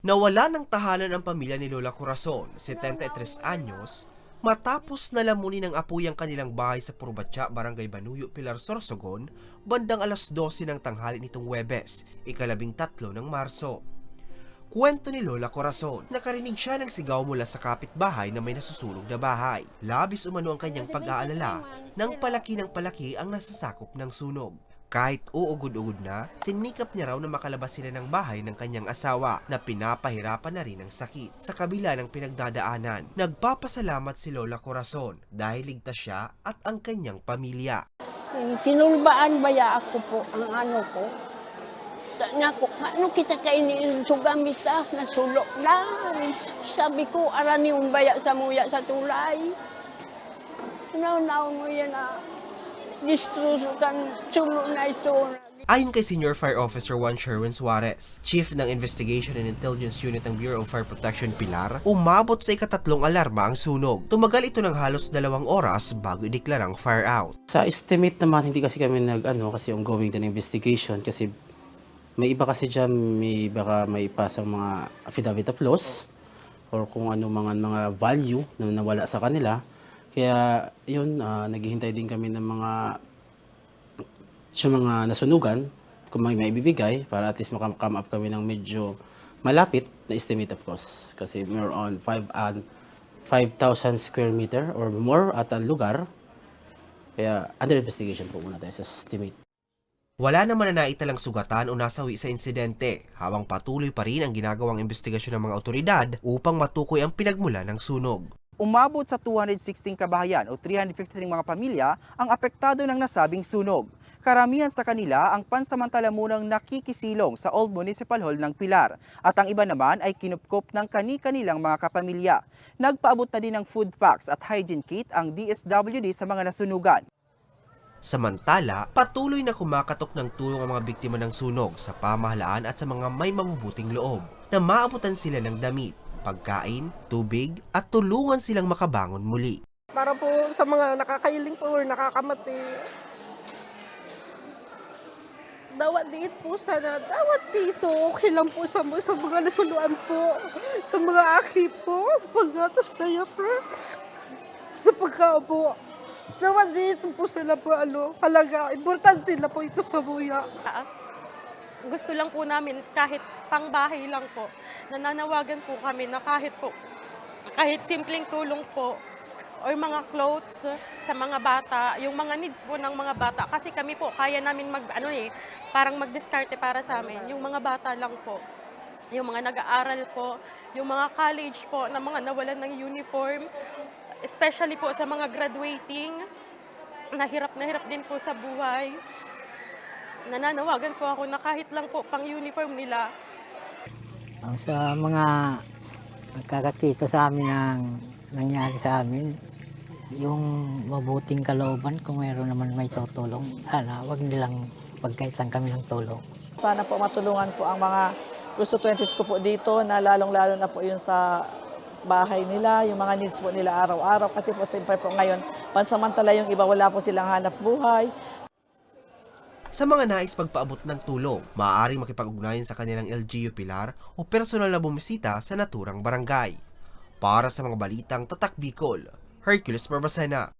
Nawala ng tahanan ang pamilya ni Lola Corazon, 73 anyos, matapos nalamunin ng apoy ang kanilang bahay sa Purbatya, Barangay Banuyo, Pilar, Sorsogon, bandang alas 12 ng tanghali nitong Webes, ikalabing tatlo ng Marso. Kwento ni Lola Corazon, nakarinig siya ng sigaw mula sa kapitbahay na may nasusunog na bahay. Labis umano ang kanyang pag-aalala nang palaki ng palaki ang nasasakop ng sunog. Kahit uugod-ugod na, sinikap niya raw na makalabas sila ng bahay ng kanyang asawa na pinapahirapan na rin ng sakit sa kabila ng pinagdadaanan. Nagpapasalamat si Lola Corazon dahil ligtas siya at ang kanyang pamilya. Tinulbaan baya ako po ang ano ko. Ta- Na ko, ano kita kainin sugamit ah, nasulok na. Sabi ko, arani un baya sa muya sa tulay. Naunaw mo yan ah. Distruso kan sulo na ito. Ayon kay Senior Fire Officer Juan Sherwin Suarez, Chief ng Investigation and Intelligence Unit ng Bureau of Fire Protection Pilar, umabot sa ikatatlong alarma ang sunog. Tumagal ito ng halos dalawang oras bago ideklarang fire out. Sa estimate naman, hindi kasi kami nag, ano, kasi ongoing din investigation kasi may iba kasi dyan, may baka may ipasang mga affidavit of loss or kung ano mga mga value na nawala sa kanila. Kaya yun, ah, naghihintay din kami ng mga sa mga nasunugan kung may maibibigay para at least makakam up kami ng medyo malapit na estimate of cost. Kasi more on 5 and 5,000 square meter or more at ang lugar. Kaya under investigation po muna tayo sa estimate. Wala naman na naitalang sugatan o nasawi sa insidente, habang patuloy pa rin ang ginagawang investigasyon ng mga otoridad upang matukoy ang pinagmula ng sunog. Umabot sa 216 kabahayan o 353 mga pamilya ang apektado ng nasabing sunog. Karamihan sa kanila ang pansamantala munang nakikisilong sa Old Municipal Hall ng Pilar at ang iba naman ay kinupkop ng kani-kanilang mga kapamilya. Nagpaabot na din ng food packs at hygiene kit ang DSWD sa mga nasunugan. Samantala, patuloy na kumakatok ng tulong ang mga biktima ng sunog sa pamahalaan at sa mga may mabubuting loob na maabutan sila ng damit, pagkain, tubig at tulungan silang makabangon muli. para po sa mga nakakailing po or nakakamati. Dawat diit po sana, dawat piso, okay lang po sa, sa mga nasuluan po, sa mga aki po, sa paggatas na yapper, sa pagkabo. Dawat dito po sila po, ano, halaga, importante na po ito sa buya. Gusto lang po namin kahit pangbahay lang po, nananawagan po kami na kahit po, kahit simpleng tulong po, or mga clothes sa mga bata, yung mga needs po ng mga bata. Kasi kami po, kaya namin mag, ano eh, parang mag-discarte para sa amin. Yung mga bata lang po. Yung mga nag-aaral po, yung mga college po, na mga nawalan ng uniform, especially po sa mga graduating, nahirap na hirap din po sa buhay nananawagan po ako na kahit lang po pang uniform nila, Ang sa mga nagkakakita sa amin ng nangyari sa amin, yung mabuting kalooban, kung mayroon naman may tutulong, sana wag nilang pagkaitan kami ng tulong. Sana po matulungan po ang mga gusto 20s ko po dito na lalong-lalo na po yun sa bahay nila, yung mga needs po nila araw-araw. Kasi po siyempre po ngayon, pansamantala yung iba wala po silang hanap buhay. Sa mga nais pagpaabot ng tulong, maaaring makipag-ugnayan sa kanilang LGU Pilar o personal na bumisita sa naturang barangay. Para sa mga balitang Tatak Bicol, Hercules Barbacena.